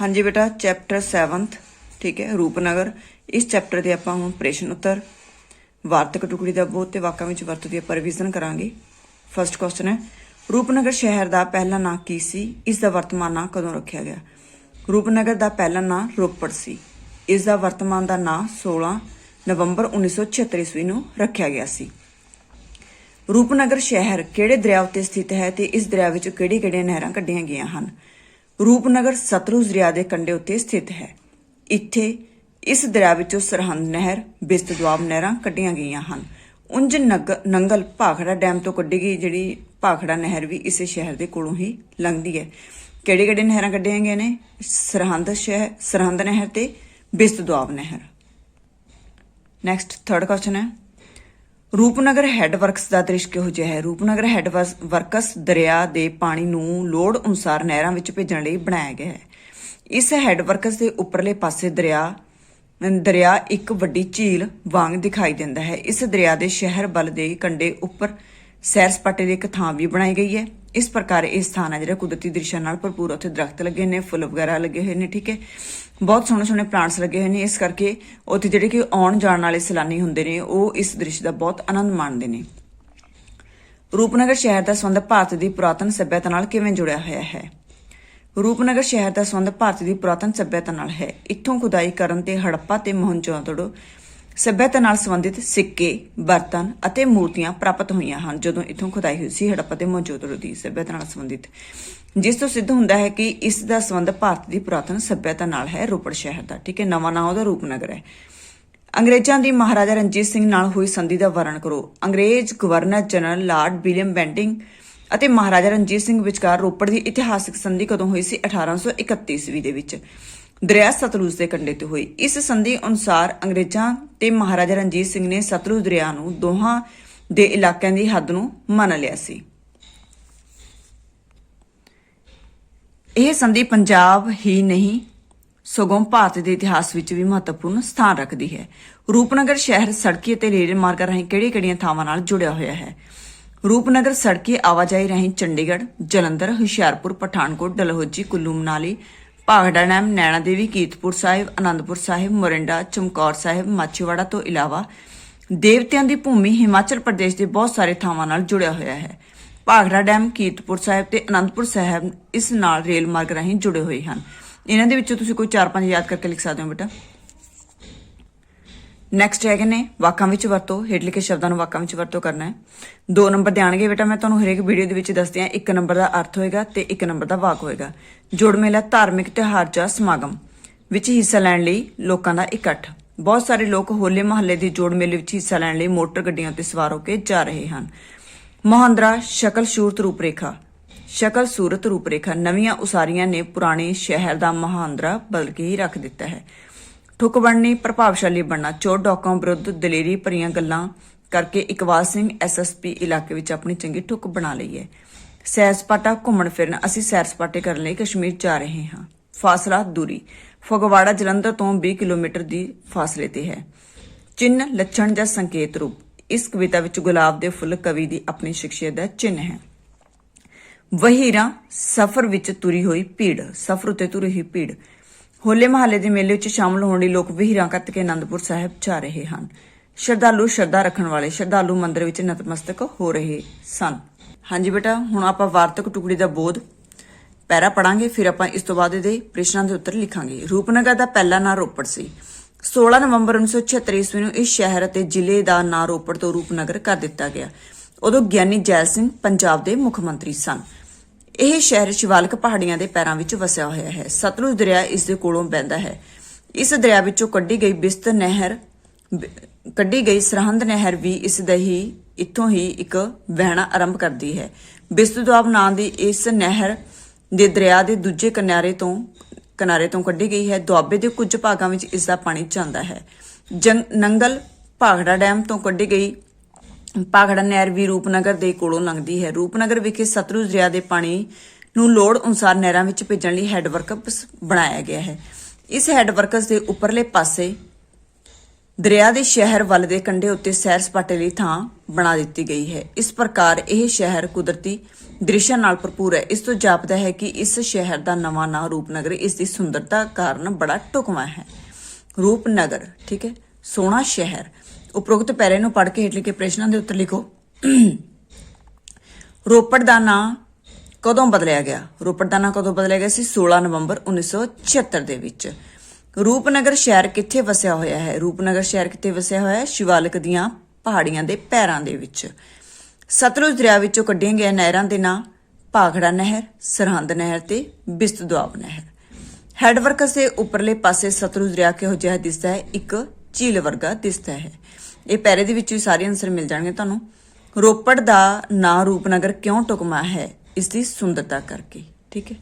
ਹਾਂਜੀ ਬੇਟਾ chapter 7th ਠੀਕ ਹੈ, ਰੂਪਨਗਰ। ਇਸ ਚੈਪਟਰ ਦੇ ਆਪਾਂ ਹੁਣ ਪ੍ਰਸ਼ਨ ਉੱਤਰ, ਵਾਰਤਕ ਟੁਕੜੀ ਦਾ ਬੋਧ ਤੇ ਵਾਕਾਂ ਵਿੱਚ ਵਰਤੋਂ ਦੀ ਆਪਾਂ ਰਿਵੀਜ਼ਨ ਕਰਾਂਗੇ। ਫਰਸਟ ਕੁਐਸਚਨ ਹੈ, ਰੂਪਨਗਰ ਸ਼ਹਿਰ ਦਾ ਪਹਿਲਾ ਨਾਂ ਕੀ ਸੀ? ਇਸ ਦਾ ਵਰਤਮਾਨ ਨਾਂ ਕਦੋਂ ਰੱਖਿਆ ਗਿਆ? ਰੂਪਨਗਰ ਦਾ ਪਹਿਲਾ ਨਾਂ ਰੋਪੜ ਸੀ। ਇਸ ਦਾ ਵਰਤਮਾਨ ਦਾ ਨਾਂ 16 ਨਵੰਬਰ 1976 ਈਸਵੀ ਨੂੰ ਰੱਖਿਆ ਗਿਆ ਸੀ। ਰੂਪਨਗਰ ਸ਼ਹਿਰ ਕਿਹੜੇ ਦਰਿਆ ਉੱਤੇ ਸਥਿਤ ਹੈ ਤੇ ਇਸ ਦਰਿਆ ਵਿੱਚ ਕਿਹੜੀ-ਕਿਹੜੀਆਂ ਨਹਿਰਾਂ ਕੱਢੀਆਂ ਗਈਆਂ ਹਨ? ਰੂਪਨਗਰ ਸਤਲੁਜ ਦਰਿਆ ਦੇ ਕੰਢੇ ਉੱਤੇ ਸਥਿਤ ਹੈ। ਇੱਥੇ ਇਸ ਦਰਿਆ ਵਿੱਚੋਂ ਸਰਹੰਦ ਨਹਿਰ, ਬਿਸਤ ਦੁਆਬ ਨਹਿਰਾਂ ਕੱਢੀਆਂ ਗਈਆਂ ਹਨ। ਉਂਝ ਨਗ- ਨੰਗਲ ਭਾਖੜਾ ਡੈਮ ਤੋਂ ਕੱਢੀ ਗਈ ਜਿਹੜੀ ਭਾਖੜਾ ਨਹਿਰ ਵੀ ਇਸੇ ਸ਼ਹਿਰ ਦੇ ਕੋਲੋਂ ਹੀ ਲੰਘਦੀ ਹੈ। ਕਿਹੜੇ ਕਿਹੜੇ ਨਹਿਰਾਂ ਕੱਢੀਆਂ ਗਈਆਂ ਨੇ? ਸਰਹੰਦ ਸ਼ਹਿਰ ਸਰਹੰਦ ਨਹਿਰ ਤੇ ਬਿਸਤ ਦੁਆਬ ਨਹਿਰ। ਨੈਕਸਟ ਥਰਡ ਕੁਐਸਚਨ ਹੈ। ਰੂਪਨਗਰ ਹੈੱਡ ਵਰਕਸ ਦਾ ਦ੍ਰਿਸ਼ ਕਿਹੋ ਜਿਹਾ ਹੈ? ਰੂਪਨਗਰ ਹੈੱਡ ਵਰਕਸ ਦਰਿਆ ਦੇ ਪਾਣੀ ਨੂੰ ਲੋੜ ਅਨੁਸਾਰ ਨਹਿਰਾਂ ਵਿੱਚ ਭੇਜਣ ਲਈ ਬਣਾਇਆ ਗਿਆ ਹੈ। ਇਸ ਹੈੱਡ ਵਰਕਸ ਦੇ ਉੱਪਰਲੇ ਪਾਸੇ ਦਰਿਆ ਦਰਿਆ ਇੱਕ ਵੱਡੀ ਝੀਲ ਵਾਂਗ ਦਿਖਾਈ ਦਿੰਦਾ ਹੈ। ਇਸ ਦਰਿਆ ਦੇ ਸ਼ਹਿਰ ਬਲ ਦੇ ਕੰਢੇ ਉੱਪਰ ਸੈਰ ਸਪਾਟੇ ਦੀ ਇੱਕ ਥਾਂ ਵੀ ਬਣਾਈ ਗਈ ਹੈ। ਇਸ ਪ੍ਰਕਾਰ ਇਹ ਸਥਾਨ ਹੈ ਜਿਹੜਾ ਕੁਦਰਤੀ ਦ੍ਰਿਸ਼ਾਂ ਨਾਲ ਭਰਪੂਰ ਉੱਥੇ ਦਰਖਤ ਲੱਗੇ ਨੇ, ਫੁੱਲ ਵਗੈਰਾ ਲੱਗੇ ਹੋਏ ਨੇ, ਠੀਕ ਹੈ? ਬਹੁਤ ਸੋਹਣੇ ਸੋਹਣੇ ਪਲਾਂਟਸ ਲੱਗੇ ਹੋਏ ਨੇ। ਇਸ ਕਰਕੇ ਉੱਥੇ ਜਿਹੜੇ ਕਿ ਆਉਣ ਜਾਣ ਵਾਲੇ ਸੈਲਾਨੀ ਹੁੰਦੇ ਨੇ, ਉਹ ਇਸ ਦ੍ਰਿਸ਼ ਦਾ ਬਹੁਤ ਆਨੰਦ ਮਾਣਦੇ ਨੇ। ਰੂਪਨਗਰ ਸ਼ਹਿਰ ਦਾ ਸੰਬੰਧ ਭਾਰਤ ਦੀ ਪੁਰਾਤਨ ਸੱਭਿਅਤਾ ਨਾਲ ਕਿਵੇਂ ਜੁੜਿਆ ਹੋਇਆ ਹੈ? ਰੂਪਨਗਰ ਸ਼ਹਿਰ ਦਾ ਸੰਬੰਧ ਭਾਰਤ ਦੀ ਪੁਰਾਤਨ ਸੱਭਿਅਤਾ ਨਾਲ ਹੈ। ਇੱਥੋਂ ਖੁਦਾਈ ਕਰਨ ਤੇ ਹੜੱਪਾ ਤੇ ਮੋਹਨਜੋਦੜੋ ਸੱਭਿਅਤਾ ਨਾਲ ਸੰਬੰਧਿਤ ਸਿੱਕੇ, ਬਰਤਨ ਅਤੇ ਮੂਰਤੀਆਂ ਪ੍ਰਾਪਤ ਹੋਈਆਂ ਹਨ, ਜਦੋਂ ਇੱਥੋਂ ਖੁਦਾਈ ਹੋਈ ਸੀ, ਹੜੱਪਾ ਤੇ ਮੋਹਨਜੋਦੜੋ ਦੀ ਸੱਭਿਅਤਾ ਨਾਲ ਸੰਬੰਧਿਤ। ਜਿਸ ਤੋਂ ਸਿੱਧ ਹੁੰਦਾ ਹੈ ਕਿ ਇਸ ਦਾ ਸੰਬੰਧ ਭਾਰਤ ਦੀ ਪੁਰਾਤਨ ਸੱਭਿਅਤਾ ਨਾਲ ਹੈ, ਰੋਪੜ ਸ਼ਹਿਰ ਦਾ, ਠੀਕ ਹੈ, ਨਵਾਂ ਨਾਂ ਉਹਦਾ ਰੂਪਨਗਰ ਹੈ। ਅੰਗਰੇਜ਼ਾਂ ਦੀ ਮਹਾਰਾਜਾ ਰਣਜੀਤ ਸਿੰਘ ਨਾਲ ਹੋਈ ਸੰਧੀ ਦਾ ਵਰਣਨ ਕਰੋ। ਅੰਗਰੇਜ਼ governor general lord William Bentinck ਅਤੇ ਮਹਾਰਾਜਾ ਰਣਜੀਤ ਸਿੰਘ ਵਿਚਕਾਰ ਰੋਪੜ ਦੀ ਇਤਿਹਾਸਕ ਸੰਧੀ ਕਦੋਂ ਹੋਈ ਸੀ 1831 ਈਸਵੀ ਦੇ ਵਿੱਚ। ਦਰਿਆ ਸਤਲੁਜ ਦੇ ਕੰਢੇ ਤੇ ਹੋਈ। ਇਸ ਸੰਧੀ ਅਨੁਸਾਰ ਅੰਗਰੇਜ਼ਾਂ ਤੇ ਮਹਾਰਾਜਾ ਰਣਜੀਤ ਸਿੰਘ ਨੇ ਸਤਲੁਜ ਦਰਿਆ ਨੂੰ ਦੋਹਾਂ ਦੇ ਇਲਾਕਿਆਂ ਦੀ ਹੱਦ ਨੂੰ ਮੰਨ ਲਿਆ ਸੀ। ਇਹ ਸੰਧੀ ਪੰਜਾਬ ਹੀ ਨਹੀਂ, ਸਗੋਂ ਭਾਰਤ ਦੇ ਇਤਿਹਾਸ ਵਿੱਚ ਵੀ ਮਹੱਤਵਪੂਰਨ ਸਥਾਨ ਰੱਖਦੀ ਹੈ। ਰੂਪਨਗਰ ਸ਼ਹਿਰ ਸੜਕੀ ਅਤੇ ਰੇਲ ਮਾਰਗਾਂ ਰਾਹੀਂ ਕਿਹੜੀਆਂ-ਕਿਹੜੀਆਂ ਥਾਵਾਂ ਨਾਲ ਜੁੜਿਆ ਹੋਇਆ ਹੈ? ਰੂਪਨਗਰ ਸੜਕੀ ਆਵਾਜਾਈ ਰਾਹੀਂ ਚੰਡੀਗੜ੍ਹ, ਜਲੰਧਰ, ਹੁਸ਼ਿਆਰਪੁਰ, ਪਠਾਨਕੋਟ, ਡਲਹੌਜੀ ਕੁੱਲੂ ਮਨਾਲੀ ਭਾਗੜਾ ਡੈਮ, ਨੈਣਾ ਦੇਵੀ, ਕੀਰਤਪੁਰ ਸਾਹਿਬ ਆਨੰਦਪੁਰ ਸਾਹਿਬ, ਮੋਰਿੰਡਾ, ਚਮਕੌਰ ਸਾਹਿਬ, ਮਾਛੀਵਾੜਾ ਤੋਂ ਇਲਾਵਾ ਦੇਵਤਿਆਂ ਦੀ ਭੂਮੀ ਹਿਮਾਚਲ ਪ੍ਰਦੇਸ਼ ਦੇ ਬਹੁਤ ਸਾਰੇ ਥਾਵਾਂ ਨਾਲ ਜੁੜਿਆ ਹੋਇਆ ਹੈ। ਭਾਗੜਾ ਡੈਮ, ਕੀਰਤਪੁਰ ਸਾਹਿਬ ਤੇ ਅਨੰਦਪੁਰ ਸਾਹਿਬ ਇਸ ਨਾਲ ਰੇਲ ਮਾਰਗ ਰਾਹੀਂ ਜੁੜੇ ਹੋਏ ਹਨ। ਇਹਨਾਂ ਦੇ ਵਿੱਚੋਂ ਤੁਸੀਂ ਕੋਈ 4-5 ਯਾਦ ਕਰਕੇ ਲਿਖ ਸਕਦੇ ਹੋ ਬੇਟਾ? ਨੈਕਸਟ ਹੈਗੇ ਨੇ, ਵਾਕਾਂ ਵਿੱਚ ਵਰਤੋ, ਹੇਠ ਲਿਖੇ ਸ਼ਬਦਾਂ ਨੂੰ ਵਾਕਾਂ ਵਿੱਚ ਵਰਤੋ ਕਰਨਾ ਹੈ। ਦੋ ਨੰਬਰ ਦੇ ਬੇਟਾ, ਮੈਂ ਤੁਹਾਨੂੰ ਹਰੇਕ ਵੀਡੀਓ ਦੇ ਵਿੱਚ ਦੱਸਦੀ ਹਾਂ, ਇੱਕ ਨੰਬਰ ਦਾ ਅਰਥ ਹੋਏਗਾ ਤੇ ਇੱਕ ਨੰਬਰ ਦਾ ਵਾਕ ਹੋਏਗਾ। ਜੋੜ ਮੇਲਾ, ਧਾਰਮਿਕ ਤਿਉਹਾਰ ਜਾਂ ਸਮਾਗਮ, ਵਿੱਚ ਹਿੱਸਾ ਲੈਣ ਲਈ ਲੋਕਾਂ ਦਾ ਇਕੱਠ। ਬਹੁਤ ਸਾਰੇ ਲੋਕ ਹੋਲੇ ਮਹੱਲੇ ਦੇ ਜੋੜ ਮੇਲੇ ਵਿੱਚ ਹਿੱਸਾ ਲੈਣ ਲਈ ਮੋਟਰ ਗੱਡੀਆਂ ਤੇ ਸਵਾਰ ਹੋ ਕੇ ਜਾ ਰਹੇ ਹਨ। ਮਹਾਂਦਰਾ, ਸ਼ਕਲ ਸੂਰਤ ਰੂਪਰੇਖਾ। ਸ਼ਕਲ ਸੂਰਤ ਰੂਪਰੇਖਾ ਨਵੀਆਂ ਉਸਾਰੀਆਂ ਨੇ ਪੁਰਾਣੇ ਸ਼ਹਿਰ ਦਾ ਮਹਾਂਦਰਾ ਬਲਕਿ ਰੱਖ ਦਿੱਤਾ ਹੈ। ਠੁੱਕ ਬਣਨੀ ਪ੍ਰਭਾਵਸ਼ਾਲੀ ਬਣਨਾ, ਚੋਰ ਡੌਕਾਂ ਵਿਰੁੱਧ ਦਲੇਰੀ ਭਰੀਆਂ ਗੱਲਾਂ ਕਰਕੇ ਇਕਵਾਲ ਸਿੰਘ ਐਸਐਸਪੀ ਇਲਾਕੇ ਵਿੱਚ ਆਪਣੀ ਚੰਗੀ ਠੁੱਕ ਬਣਾ ਲਈ ਹੈ। ਸੈਰ ਸਪਾਟਾ ਘੁੰਮਣ ਫਿਰਨ ਅਸੀਂ ਸੈਰ ਸਪਾਟੇ ਕਰਨ ਲਈ ਕਸ਼ਮੀਰ ਜਾ ਰਹੇ ਹਾਂ। ਫਾਸਲਾ ਦੂਰੀ, ਫਗਵਾੜਾ ਜਲੰਧਰ ਤੋਂ 20 ਕਿਲੋਮੀਟਰ ਦੀ ਫਾਸਲੇ ਤੇ ਹੈ। ਚਿੰਨ, ਲੱਛਣ ਜਾਂ ਸੰਕੇਤ ਰੂਪ, ਇਸ ਕਵਿਤਾ ਵਿੱਚ ਗੁਲਾਬ ਦੇ ਫੁੱਲ ਕਵੀ ਦੀ ਆਪਣੀ ਸ਼ਖਸੀਅਤ ਦਾ ਚਿੰਨ ਹੈ। ਵਹੀਰਾ, ਸਫ਼ਰ ਵਿੱਚ ਤੁਰੀ ਹੋਈ ਭੀੜ, ਸਫ਼ਰ ਉਤੇ ਤੁਰੀ ਹੋਈ ਭੀੜ ਹੋਲੇ ਮਹੱਲੇ ਦੇ ਮੇਲੇ ਵਿੱਚ ਸ਼ਾਮਲ ਹੋਣ ਲਈ ਲੋਕ ਵਹੀਰਾਂ ਕੱਤ ਕੇ ਆਨੰਦਪੁਰ ਸਾਹਿਬ ਜਾ ਰਹੇ ਹਨ। ਸ਼ਰਧਾਲੂ ਸ਼ਰਧਾ ਰੱਖਣ ਵਾਲੇ ਸ਼ਰਧਾਲੂ ਮੰਦਿਰ ਵਿੱਚ ਨਤਮਸਤਕ ਹੋ ਰਹੇ ਸਨ। ਹਾਂਜੀ ਬੇਟਾ, ਹੁਣ ਆਪਾਂ ਵਾਰਤਕ ਟੁਕੜੀ ਦਾ ਬੋਧ ਪੈਰਾ ਪੜਾਂਗੇ, ਫਿਰ ਆਪਾਂ ਇਸ ਤੋਂ ਬਾਅਦ ਇਹਦੇ ਪ੍ਰਸ਼ਨਾਂ ਦੇ ਉੱਤਰ ਲਿਖਾਂਗੇ। ਰੂਪਨਗਰ ਦਾ ਪਹਿਲਾ ਨਾਂ ਰੋਪੜ ਸੀ। 16 ਨਵੰਬਰ 1976 ਈਸਵੀ ਨੂੰ ਇਸ ਸ਼ਹਿਰ ਅਤੇ ਜ਼ਿਲ੍ਹੇ ਦਾ ਨਾਂ ਰੋਪੜ ਤੋਂ ਰੂਪਨਗਰ ਕਰ ਦਿੱਤਾ ਗਿਆ। ਉਦੋਂ ਗਿਆਨੀ ਜੈਲ ਸਿੰਘ, ਪੰਜਾਬ ਦੇ ਮੁੱਖ ਮੰਤਰੀ ਸਨ। ਇਹ ਸ਼ਹਿਰ ਸ਼ਿਵਾਲਕ ਪਹਾੜੀਆਂ ਦੇ ਪੈਰਾਂ ਵਿੱਚ ਵਸਿਆ ਹੋਇਆ ਹੈ। ਸਤਲੁਜ ਦਰਿਆ ਇਸ ਦੇ ਕੋਲੋਂ ਵਹਿੰਦਾ ਹੈ। ਇਸ ਦਰਿਆ ਵਿੱਚੋਂ ਕੱਢੀ ਗਈ ਬਿਸਤ ਨਹਿਰ ਕੱਢੀ ਗਈ ਸਰਹੰਦ ਨਹਿਰ ਵੀ ਇਸ ਦਾ ਹੀ, ਇੱਥੋਂ ਹੀ ਇੱਕ ਵਹਿਣਾ ਆਰੰਭ ਕਰਦੀ ਹੈ। ਬਿਸਤ ਦੁਆਬ ਨਾਂ ਦੀ ਇਸ ਨਹਿਰ ਦੇ ਦਰਿਆ ਦੇ ਦੂਜੇ ਕਿਨਾਰੇ ਤੋਂ ਕਿਨਾਰੇ ਤੋਂ ਕੱਢੀ ਗਈ ਹੈ। ਦੁਆਬੇ ਦੇ ਕੁਝ ਭਾਗਾਂ ਵਿੱਚ ਇਸ ਦਾ ਪਾਣੀ ਜਾਂਦਾ ਹੈ। ਜੰਗ- ਨੰਗਲ ਭਾਗੜਾ ਡੈਮ ਤੋਂ ਕੱਢੀ ਗਈ ਪਾਗੜਾ ਨਹਿਰ ਵੀ ਰੂਪਨਗਰ ਦੇ ਕੋਲੋਂ ਲੰਘਦੀ ਹੈ। ਰੂਪਨਗਰ ਵਿਖੇ ਸਤਲੁਜ ਦਰਿਆ ਦੇ ਪਾਣੀ ਨੂੰ ਲੋੜ ਅਨੁਸਾਰ ਨਹਿਰਾਂ ਵਿੱਚ ਭੇਜਣ ਲਈ ਹੈੱਡ ਵਰਕਸ ਬਣਾਇਆ ਗਿਆ ਹੈ। ਇਸ ਹੈੱਡ ਵਰਕਸ ਦੇ ਉੱਪਰਲੇ ਪਾਸੇ ਦਰਿਆ ਦੇ ਸ਼ਹਿਰ ਵੱਲ ਦੇ ਕੰਢੇ ਉੱਤੇ ਸੈਰ ਸਪਾਟੇ ਲਈ ਥਾਂ ਬਣਾ ਦਿੱਤੀ ਗਈ ਹੈ। ਇਸ ਪ੍ਰਕਾਰ ਇਹ ਸ਼ਹਿਰ ਕੁਦਰਤੀ ਦ੍ਰਿਸ਼ਾਂ ਨਾਲ ਭਰਪੂਰ ਹੈ। ਇਸ ਤੋਂ ਜਾਪਦਾ ਹੈ ਕਿ ਇਸ ਸ਼ਹਿਰ ਦਾ ਨਵਾਂ ਨਾਂ ਰੂਪਨਗਰ ਇਸ ਦੀ ਸੁੰਦਰਤਾ ਕਾਰਨ ਬੜਾ ਢੁਕਵਾਂ ਹੈ। ਰੂਪਨਗਰ, ਠੀਕ ਹੈ? ਸੋਹਣਾ ਸ਼ਹਿਰ। ਉਪਰੋਕਤ ਪੈਰੇ ਨੂੰ ਪੜ੍ਹ ਕੇ ਹੇਠ ਲਿਖੇ ਪ੍ਰਸ਼ਨਾਂ ਦੇ ਉੱਤਰ ਲਿਖੋ। ਰੋਪੜ ਦਾ ਨਾਂ ਕਦੋਂ ਬਦਲਿਆ ਗਿਆ? ਰੋਪੜ ਦਾ ਨਾਂ ਕਦੋਂ ਬਦਲਿਆ ਗਿਆ ਸੀ? 16 ਨਵੰਬਰ 1976 ਦੇ ਵਿੱਚ। ਰੂਪਨਗਰ ਸ਼ਹਿਰ ਕਿੱਥੇ ਵਸਿਆ ਹੋਇਆ ਹੈ? ਰੂਪਨਗਰ ਸ਼ਹਿਰ ਕਿੱਥੇ ਵਸਿਆ ਹੋਇਆ ਹੈ? ਸ਼ਿਵਾਲਿਕ ਦੀਆਂ ਪਹਾੜੀਆਂ ਦੇ ਪੈਰਾਂ ਦੇ ਵਿੱਚ। ਸਤਲੁਜ ਦਰਿਆ ਵਿੱਚੋਂ ਕੱਢੀਆਂ ਗਈਆਂ ਨਹਿਰਾਂ ਦੇ ਨਾਂ ਭਾਖੜਾ ਨਹਿਰ, ਸਰਹੰਦ ਨਹਿਰ ਤੇ ਬਿਸਤ ਦੁਆਬ ਨਹਿਰ। ਹੈਡਵਰਕਸ ਦੇ ਉੱਪਰਲੇ ਪਾਸੇ ਸਤਲੁਜ ਦਰਿਆ ਕਿਹੋ ਜਿਹਾ ਦਿਸਦਾ ਹੈ? ਇੱਕ ਝੀਲ ਵਰਗਾ ਦਿਸਦਾ ਹੈ। ਇਹ ਪੈਰੇ ਦੇ ਵਿੱਚ ਹੀ ਸਾਰੇ ਆਨਸਰ ਮਿਲ ਜਾਣਗੇ ਤੁਹਾਨੂੰ। ਰੋਪੜ ਦਾ ਨਾਂ ਰੂਪਨਗਰ ਕਿਉਂ ਟੁਕਮਾ ਹੈ? ਇਸ ਦੀ ਸੁੰਦਰਤਾ ਕਰਕੇ। ਠੀਕ ਹੈ?